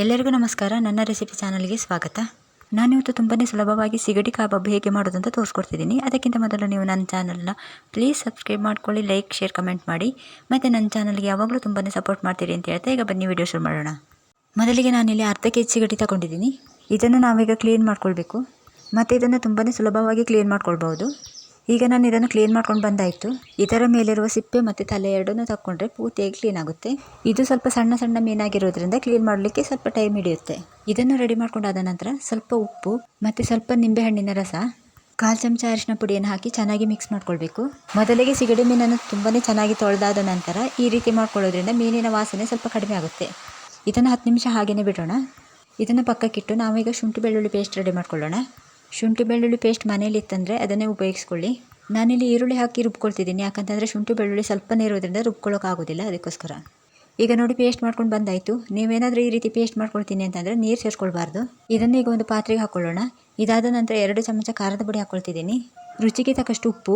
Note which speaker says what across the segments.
Speaker 1: ಎಲ್ಲರಿಗೂ ನಮಸ್ಕಾರ. ನನ್ನ ರೆಸಿಪಿ ಚಾನಲ್ಗೆ ಸ್ವಾಗತ. ನಾನಿವತ್ತು ತುಂಬಾ ಸುಲಭವಾಗಿ ಸಿಗಡಿ ಕಬಾಬ್ ಹೇಗೆ ಮಾಡೋದು ಅಂತ ತೋರಿಸ್ಕೊಡ್ತಿದ್ದೀನಿ. ಅದಕ್ಕಿಂತ ಮೊದಲು ನೀವು ನನ್ನ ಚಾನಲ್ನ ಪ್ಲೀಸ್ ಸಬ್ಸ್ಕ್ರೈಬ್ ಮಾಡ್ಕೊಳ್ಳಿ ಲೈಕ್ ಶೇರ್ ಕಮೆಂಟ್ ಮಾಡಿ. ಮತ್ತು ನನ್ನ ಚಾನಲ್ಗೆ ಯಾವಾಗಲೂ ತುಂಬಾ ಸಪೋರ್ಟ್ ಮಾಡ್ತೀರಿ ಅಂತ ಹೇಳ್ತಾ ಈಗ ಬನ್ನಿ ವಿಡಿಯೋ ಶುರು ಮಾಡೋಣ. ಮೊದಲಿಗೆ ನಾನಿಲ್ಲಿ ಅರ್ಧ ಕೆ ಜಿ ಸಿಗಡಿ ತಗೊಂಡಿದ್ದೀನಿ. ಇದನ್ನು ನಾವೀಗ ಕ್ಲೀನ್ ಮಾಡ್ಕೊಳ್ಬೇಕು. ಮತ್ತು ಇದನ್ನು ತುಂಬಾ ಸುಲಭವಾಗಿ ಕ್ಲೀನ್ ಮಾಡ್ಕೊಳ್ಬೋದು ಈಗ ನಾನು ಇದನ್ನು ಕ್ಲೀನ್ ಮಾಡ್ಕೊಂಡು ಬಂದಾಯಿತು. ಇದರ ಮೇಲಿರುವ ಸಿಪ್ಪೆ ಮತ್ತು ತಲೆ ಎರಡನ್ನೂ ತಕ್ಕೊಂಡ್ರೆ ಪೂರ್ತಿಯಾಗಿ ಕ್ಲೀನ್ ಆಗುತ್ತೆ. ಇದು ಸ್ವಲ್ಪ ಸಣ್ಣ ಸಣ್ಣ ಮೀನಾಗಿರೋದ್ರಿಂದ ಕ್ಲೀನ್ ಮಾಡಲಿಕ್ಕೆ ಸ್ವಲ್ಪ ಟೈಮ್ ಹಿಡಿಯುತ್ತೆ. ಇದನ್ನು ರೆಡಿ ಮಾಡ್ಕೊಂಡಾದ ನಂತರ ಸ್ವಲ್ಪ ಉಪ್ಪು ಮತ್ತು ಸ್ವಲ್ಪ ನಿಂಬೆಹಣ್ಣಿನ ರಸ, ಕಾಲು ಚಮಚ ಅರಿಶಿನ ಪುಡಿಯನ್ನು ಹಾಕಿ ಚೆನ್ನಾಗಿ ಮಿಕ್ಸ್ ಮಾಡ್ಕೊಳ್ಬೇಕು. ಮೊದಲಿಗೆ ಸಿಗಡಿ ಮೀನನ್ನು ತುಂಬಾ ಚೆನ್ನಾಗಿ ತೊಳೆದಾದ ನಂತರ ಈ ರೀತಿ ಮಾಡ್ಕೊಳ್ಳೋದ್ರಿಂದ ಮೀನಿನ ವಾಸನೆ ಸ್ವಲ್ಪ ಕಡಿಮೆ ಆಗುತ್ತೆ. ಇದನ್ನು ಹತ್ತು ನಿಮಿಷ ಹಾಗೆಯೇ ಬಿಡೋಣ. ಇದನ್ನು ಪಕ್ಕಕ್ಕಿಟ್ಟು ನಾವೀಗ ಶುಂಠಿ ಬೆಳ್ಳುಳ್ಳಿ ಪೇಸ್ಟ್ ರೆಡಿ ಮಾಡ್ಕೊಳ್ಳೋಣ. ಶುಂಠಿ ಬೆಳ್ಳುಳ್ಳಿ ಪೇಸ್ಟ್ ಮನೆಯಲ್ಲಿ ಇತ್ತಂದರೆ ಅದನ್ನೇ ಉಪಯೋಗಿಸ್ಕೊಳ್ಳಿ. ನಾನಿಲ್ಲಿ ಈರುಳ್ಳಿ ಹಾಕಿ ರುಬ್ಕೊಳ್ತಿದ್ದೀನಿ. ಯಾಕಂತಂದರೆ ಶುಂಠಿ ಬೆಳ್ಳುಳ್ಳಿ ಸ್ವಲ್ಪನೇ ಇರೋದ್ರಿಂದ ರುಬ್ಕೊಳ್ಳೋಕ್ಕಾಗೋದಿಲ್ಲ ಅದಕ್ಕೋಸ್ಕರ. ಈಗ ನೋಡಿ ಪೇಸ್ಟ್ ಮಾಡ್ಕೊಂಡು ಬಂದಾಯಿತು. ನೀವೇನಾದರೂ ಈ ರೀತಿ ಪೇಸ್ಟ್ ಮಾಡ್ಕೊಳ್ತೀನಿ ಅಂತಂದರೆ ನೀರು ಸೇರಿಸ್ಕೊಳ್ಬಾರ್ದು. ಇದನ್ನು ಈಗ ಒಂದು ಪಾತ್ರೆಗೆ ಹಾಕ್ಕೊಳ್ಳೋಣ ಇದಾದ ನಂತರ ಎರಡು ಚಮಚ ಖಾರದ ಪುಡಿ ಹಾಕ್ಕೊಳ್ತಿದ್ದೀನಿ ರುಚಿಗೆ ತಕ್ಕಷ್ಟು ಉಪ್ಪು,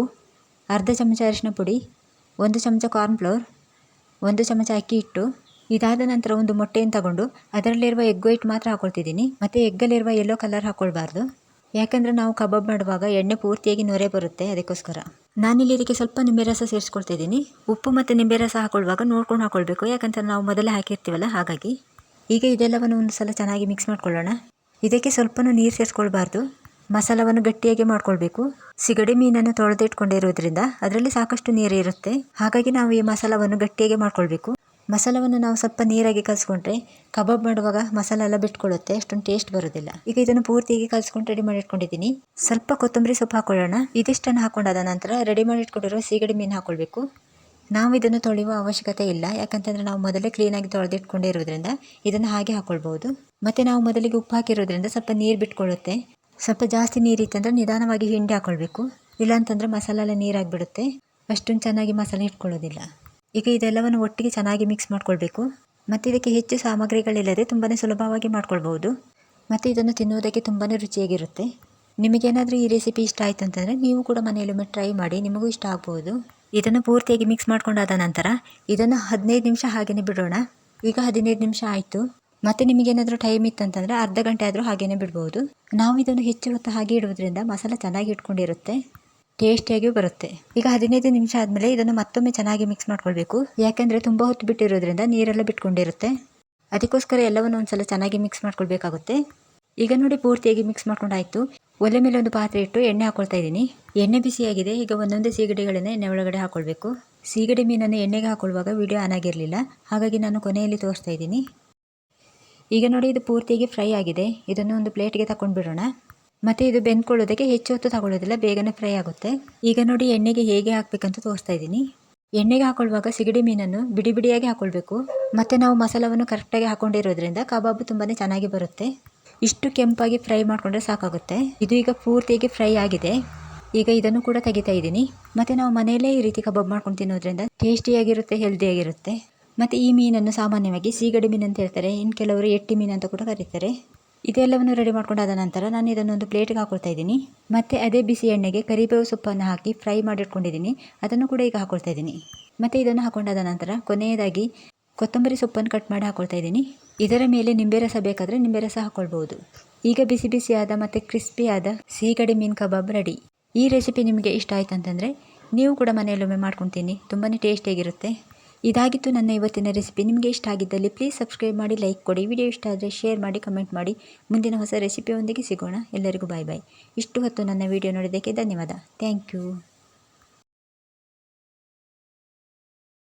Speaker 1: ಅರ್ಧ ಚಮಚ ಅರಿಶಿನ ಪುಡಿ, ಒಂದು ಚಮಚ ಕಾರ್ನ್ಫ್ಲೋರ್ ಒಂದು ಚಮಚ ಅಕ್ಕಿ ಹಿಟ್ಟು. ಇದಾದ ನಂತರ ಒಂದು ಮೊಟ್ಟೆಯನ್ನು ತಗೊಂಡು ಅದರಲ್ಲಿರುವ ಎಗ್ ವೈಟ್ ಮಾತ್ರ ಹಾಕ್ಕೊಳ್ತಿದ್ದೀನಿ ಮತ್ತು ಎಗ್ಗಲ್ಲಿರುವ ಯೆಲ್ಲೋ ಕಲರ್ ಹಾಕ್ಕೊಳ್ಬಾರ್ದು ಯಾಕಂದರೆ ನಾವು ಕಬಾಬ್ ಮಾಡುವಾಗ ಎಣ್ಣೆ ಪೂರ್ತಿಯಾಗಿ ನೊರೆ ಬರುತ್ತೆ ಅದಕ್ಕೋಸ್ಕರ. ನಾನಿಲ್ಲಿ ಇದಕ್ಕೆ ಸ್ವಲ್ಪ ನಿಂಬೆ ರಸ ಸೇರಿಸ್ಕೊಳ್ತಿದ್ದೀನಿ. ಉಪ್ಪು ಮತ್ತು ನಿಂಬೆ ರಸ ಹಾಕೊಳ್ಳುವಾಗ ನೋಡ್ಕೊಂಡು ಹಾಕೊಳ್ಬೇಕು. ಯಾಕಂತಂದ್ರೆ ನಾವು ಮೊದಲೇ ಹಾಕಿರ್ತೀವಲ್ಲ, ಹಾಗಾಗಿ. ಈಗ ಇದೆಲ್ಲವನ್ನು ಒಂದು ಸಲ ಚೆನ್ನಾಗಿ ಮಿಕ್ಸ್ ಮಾಡ್ಕೊಳ್ಳೋಣ. ಇದಕ್ಕೆ ಸ್ವಲ್ಪನೂ ನೀರು ಸೇರಿಸ್ಕೊಳ್ಬಾರ್ದು. ಮಸಾಲವನ್ನು ಗಟ್ಟಿಯಾಗಿ ಮಾಡ್ಕೊಳ್ಬೇಕು. ಸಿಗಡಿ ಮೀನನ್ನು ತೊಳೆದಿಟ್ಕೊಂಡಿರೋದ್ರಿಂದ ಅದರಲ್ಲಿ ಸಾಕಷ್ಟು ನೀರು ಇರುತ್ತೆ. ಹಾಗಾಗಿ ನಾವು ಈ ಮಸಾಲವನ್ನು ಗಟ್ಟಿಯಾಗಿ ಮಾಡ್ಕೊಳ್ಬೇಕು. ಮಸಾಲವನ್ನು ನಾವು ಸ್ವಲ್ಪ ನೀರಾಗಿ ಕಲಸ್ಕೊಂಡ್ರೆ ಕಬಾಬ್ ಮಾಡುವಾಗ ಮಸಾಲ ಎಲ್ಲ ಬಿಟ್ಕೊಳ್ಳುತ್ತೆ, ಅಷ್ಟೊಂದು ಟೇಸ್ಟ್ ಬರೋದಿಲ್ಲ. ಈಗ ಇದನ್ನು ಪೂರ್ತಿಯಾಗಿ ಕಲಿಸ್ಕೊಂಡು ರೆಡಿ ಮಾಡಿ ಇಟ್ಕೊಂಡಿದ್ದೀನಿ ಸ್ವಲ್ಪ ಕೊತ್ತಂಬರಿ ಸೊಪ್ಪು ಹಾಕೊಳ್ಳೋಣ. ಇದಿಷ್ಟನ್ನು ಹಾಕೊಂಡಾದ ನಂತರ ರೆಡಿ ಮಾಡಿ ಇಟ್ಕೊಂಡಿರೋ ಸೀಗಡಿ ಮೀನು ಹಾಕ್ಕೊಳ್ಬೇಕು ನಾವು ಇದನ್ನು ತೊಳೆಯುವ ಅವಶ್ಯಕತೆ ಇಲ್ಲ. ಯಾಕಂತಂದರೆ ನಾವು ಮೊದಲೇ ಕ್ಲೀನಾಗಿ ತೊಳೆದಿಟ್ಕೊಂಡೇ ಇರೋದ್ರಿಂದ ಇದನ್ನು ಹಾಗೆ ಹಾಕ್ಕೊಳ್ಬೋದು ಮತ್ತು ನಾವು ಮೊದಲಿಗೆ ಉಪ್ಪು ಹಾಕಿರೋದ್ರಿಂದ ಸ್ವಲ್ಪ ನೀರು ಬಿಟ್ಕೊಳ್ಳುತ್ತೆ. ಸ್ವಲ್ಪ ಜಾಸ್ತಿ ನೀರಿತ್ತಂದ್ರೆ ನಿಧಾನವಾಗಿ ಹಿಂಡಿ ಹಾಕೊಳ್ಬೇಕು. ಇಲ್ಲಾಂತಂದರೆ ಮಸಾಲೆಲ್ಲ ನೀರಾಗಿಬಿಡುತ್ತೆ. ಅಷ್ಟೊಂದು ಚೆನ್ನಾಗಿ ಮಸಾಲೆ ಇಟ್ಕೊಳ್ಳೋದಿಲ್ಲ. ಈಗ ಇದೆಲ್ಲವನ್ನು ಒಟ್ಟಿಗೆ ಚೆನ್ನಾಗಿ ಮಿಕ್ಸ್ ಮಾಡಿಕೊಳ್ಬೇಕು. ಮತ್ತು ಇದಕ್ಕೆ ಹೆಚ್ಚು ಸಾಮಗ್ರಿಗಳಿಲ್ಲದೆ ತುಂಬಾ ಸುಲಭವಾಗಿ ಮಾಡ್ಕೊಳ್ಬೋದು ಮತ್ತು ಇದನ್ನು ತಿನ್ನುವುದಕ್ಕೆ ತುಂಬಾ ರುಚಿಯಾಗಿರುತ್ತೆ. ನಿಮಗೇನಾದರೂ ಈ ರೆಸಿಪಿ ಇಷ್ಟ ಆಯಿತು ಅಂತಂದರೆ ನೀವು ಕೂಡ ಮನೆಯಲ್ಲೊಮ್ಮೆ ಟ್ರೈ ಮಾಡಿ ನಿಮಗೂ ಇಷ್ಟ ಆಗ್ಬೋದು ಇದನ್ನು ಪೂರ್ತಿಯಾಗಿ ಮಿಕ್ಸ್ ಮಾಡ್ಕೊಂಡಾದ ನಂತರ ಇದನ್ನು ಹದಿನೈದು ನಿಮಿಷ ಹಾಗೆಯೇ ಬಿಡೋಣ. ಈಗ ಹದಿನೈದು ನಿಮಿಷ ಆಯಿತು. ಮತ್ತು ನಿಮಗೇನಾದರೂ ಟೈಮ್ ಇತ್ತಂತಂದರೆ ಅರ್ಧ ಗಂಟೆ ಆದರೂ ಹಾಗೇ ಬಿಡ್ಬೋದು ನಾವು ಇದನ್ನು ಹೆಚ್ಚು ಹೊತ್ತು ಹಾಗೆ ಇಡುವುದರಿಂದ ಮಸಾಲೆ ಚೆನ್ನಾಗಿ ಇಟ್ಕೊಂಡಿರುತ್ತೆ. ಟೇಸ್ಟಿಯಾಗಿಯೂ ಬರುತ್ತೆ. ಈಗ ಹದಿನೈದು ನಿಮಿಷ ಆದಮೇಲೆ ಇದನ್ನು ಮತ್ತೊಮ್ಮೆ ಚೆನ್ನಾಗಿ ಮಿಕ್ಸ್ ಮಾಡ್ಕೊಳ್ಬೇಕು. ಯಾಕೆಂದರೆ ತುಂಬ ಹೊತ್ತು ಬಿಟ್ಟಿರೋದ್ರಿಂದ ನೀರೆಲ್ಲ ಬಿಟ್ಕೊಂಡಿರುತ್ತೆ. ಅದಕ್ಕೋಸ್ಕರ ಎಲ್ಲವನ್ನು ಒಂದ್ಸಲ ಚೆನ್ನಾಗಿ ಮಿಕ್ಸ್ ಮಾಡ್ಕೊಳ್ಬೇಕಾಗುತ್ತೆ. ಈಗ ನೋಡಿ ಪೂರ್ತಿಯಾಗಿ ಮಿಕ್ಸ್ ಮಾಡ್ಕೊಂಡಾಯ್ತು. ಒಲೆ ಮೇಲೆ ಒಂದು ಪಾತ್ರೆ ಇಟ್ಟು ಎಣ್ಣೆ ಹಾಕೊಳ್ತಾ ಇದ್ದೀನಿ. ಎಣ್ಣೆ ಬಿಸಿಯಾಗಿದೆ. ಈಗ ಒಂದೊಂದೇ ಸೀಗಡಿಗಳನ್ನು ಎಣ್ಣೆ ಒಳಗಡೆ ಹಾಕೊಳ್ಬೇಕು. ಸೀಗಡಿ ಮೀನನ್ನು ಎಣ್ಣೆಗೆ ಹಾಕೊಳ್ಳುವಾಗ ವಿಡಿಯೋ ಆನ್ ಆಗಿರಲಿಲ್ಲ. ಹಾಗಾಗಿ ನಾನು ಕೊನೆಯಲ್ಲಿ ತೋರಿಸ್ತಾ ಇದ್ದೀನಿ. ಈಗ ನೋಡಿ ಇದು ಪೂರ್ತಿಯಾಗಿ ಫ್ರೈ ಆಗಿದೆ. ಇದನ್ನು ಒಂದು ಪ್ಲೇಟ್ಗೆ ತಗೊಂಡು ಬಿಡೋಣ ಮತ್ತು ಇದು ಬೆಂದ್ಕೊಳ್ಳೋದಕ್ಕೆ ಹೆಚ್ಚು ಹೊತ್ತು ತಗೊಳ್ಳೋದಿಲ್ಲ, ಬೇಗನೆ ಫ್ರೈ ಆಗುತ್ತೆ. ಈಗ ನೋಡಿ ಎಣ್ಣೆಗೆ ಹೇಗೆ ಹಾಕಬೇಕಂತ ತೋರಿಸ್ತಾ ಇದ್ದೀನಿ. ಎಣ್ಣೆಗೆ ಹಾಕೊಳ್ಳುವಾಗ ಸಿಗಡಿ ಮೀನನ್ನು ಬಿಡಿ ಬಿಡಿಯಾಗಿ ಹಾಕೊಳ್ಬೇಕು. ಮತ್ತು ನಾವು ಮಸಾಲವನ್ನು ಕರೆಕ್ಟಾಗಿ ಹಾಕೊಂಡಿರೋದ್ರಿಂದ ಕಬಾಬು ತುಂಬಾ ಚೆನ್ನಾಗಿ ಬರುತ್ತೆ. ಇಷ್ಟು ಕೆಂಪಾಗಿ ಫ್ರೈ ಮಾಡಿಕೊಂಡ್ರೆ ಸಾಕಾಗುತ್ತೆ. ಇದು ಈಗ ಪೂರ್ತಿಯಾಗಿ ಫ್ರೈ ಆಗಿದೆ. ಈಗ ಇದನ್ನು ಕೂಡ ತೆಗಿತಾ ಇದ್ದೀನಿ. ಮತ್ತು ನಾವು ಮನೆಯಲ್ಲೇ ಈ ರೀತಿ ಕಬಾಬ್ ಮಾಡ್ಕೊಂಡು ತಿನ್ನೋದ್ರಿಂದ ಟೇಸ್ಟಿಯಾಗಿರುತ್ತೆ, ಹೆಲ್ದಿಯಾಗಿರುತ್ತೆ. ಮತ್ತು ಈ ಮೀನನ್ನು ಸಾಮಾನ್ಯವಾಗಿ ಸೀಗಡಿ ಮೀನು ಅಂತ ಹೇಳ್ತಾರೆ. ಇನ್ನು ಕೆಲವರು ಎಟ್ಟಿ ಮೀನು ಅಂತ ಕೂಡ ಕರೀತಾರೆ. ಇದೆಲ್ಲವನ್ನು ರೆಡಿ ಮಾಡ್ಕೊಂಡಾದ ನಂತರ ನಾನು ಇದನ್ನೊಂದು ಪ್ಲೇಟ್ಗೆ ಹಾಕೊಳ್ತಾ ಇದ್ದೀನಿ. ಮತ್ತು ಅದೇ ಬಿಸಿ ಎಣ್ಣೆಗೆ ಕರಿಬೇವು ಸೊಪ್ಪನ್ನು ಹಾಕಿ ಫ್ರೈ ಮಾಡಿಟ್ಕೊಂಡಿದ್ದೀನಿ. ಅದನ್ನು ಕೂಡ ಈಗ ಹಾಕೊಳ್ತಾ ಇದ್ದೀನಿ. ಮತ್ತು ಇದನ್ನು ಹಾಕೊಂಡಾದ ನಂತರ ಕೊನೆಯದಾಗಿ ಕೊತ್ತಂಬರಿ ಸೊಪ್ಪನ್ನು ಕಟ್ ಮಾಡಿ ಹಾಕೊಳ್ತಾ ಇದ್ದೀನಿ. ಇದರ ಮೇಲೆ ನಿಂಬೆ ರಸ ಬೇಕಾದರೆ ನಿಂಬೆ ರಸ ಹಾಕ್ಕೊಳ್ಬೋದು ಈಗ ಬಿಸಿ ಬಿಸಿಯಾದ ಮತ್ತು ಕ್ರಿಸ್ಪಿಯಾದ ಸೀಗಡಿ ಮೀನು ಕಬಾಬ್ ರೆಡಿ ಈ ರೆಸಿಪಿ ನಿಮಗೆ ಇಷ್ಟ ಆಯ್ತು ಅಂತಂದರೆ ನೀವು ಕೂಡ ಮನೆಯಲ್ಲೊಮ್ಮೆ ಮಾಡ್ಕೊತೀನಿ. ತುಂಬಾ ಟೇಸ್ಟಿಯಾಗಿರುತ್ತೆ ಇದಾಗಿತ್ತು ನನ್ನ ಇವತ್ತಿನ ರೆಸಿಪಿ. ನಿಮಗೆ ಇಷ್ಟ ಆಗಿದ್ದಲ್ಲಿ ಪ್ಲೀಸ್ ಸಬ್ಸ್ಕ್ರೈಬ್ ಮಾಡಿ ಲೈಕ್ ಕೊಡಿ. ವಿಡಿಯೋ ಇಷ್ಟ ಆದರೆ ಶೇರ್ ಮಾಡಿ ಕಮೆಂಟ್ ಮಾಡಿ. ಮುಂದಿನ ಹೊಸ ರೆಸಿಪಿಯೊಂದಿಗೆ ಸಿಗೋಣ. ಎಲ್ಲರಿಗೂ ಬಾಯ್ ಬಾಯ್ ಇಷ್ಟು ಹೊತ್ತು ನನ್ನ ವಿಡಿಯೋ ನೋಡಿದ್ದಕ್ಕೆ ಧನ್ಯವಾದ. Thank you